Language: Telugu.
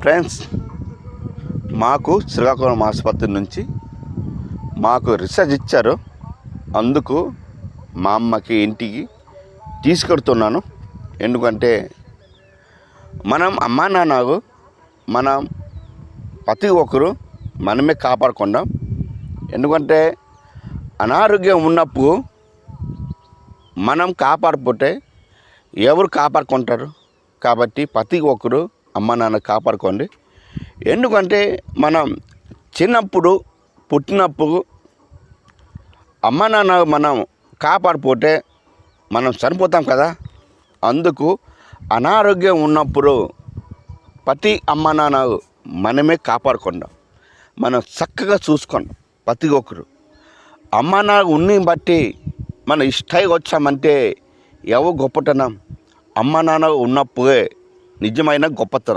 ఫ్రెండ్స్ మాకు శ్రీకాకుళం ఆసుపత్రి నుంచి మాకు రీసెర్చ్ ఇచ్చారు. అందుకు మా అమ్మకి ఇంటికి తీసుకెడుతున్నాను ఎందుకంటే మనం అమ్మా నాన్నకు మనం ప్రతి ఒక్కరు మనమే కాపాడుకుందాం ఎందుకంటే అనారోగ్యం ఉన్నప్పుడు మనం కాపాడకపోతే ఎవరు కాపాడుకుంటారు? కాబట్టి ప్రతి ఒక్కరు అమ్మ నాన్న కాపాడుకోండి. ఎందుకంటే మనం చిన్నప్పుడు పుట్టినప్పుడు అమ్మ నాన్న మనం కాపాడిపోతే మనం చనిపోతాం కదా. అందుకు అనారోగ్యం ఉన్నప్పుడు ప్రతి అమ్మ నాన్న మనమే కాపాడుకుందాం మనం చక్కగా చూసుకుందాం ప్రతి ఒక్కరు. అమ్మ నాన్న ఉన్ని బట్టి మన ఇష్టాయి వచ్చామంటే ఎవరు గొప్పతనం? అమ్మ నాన్న ఉన్నప్పుడే నిజమైన గొప్పతనం.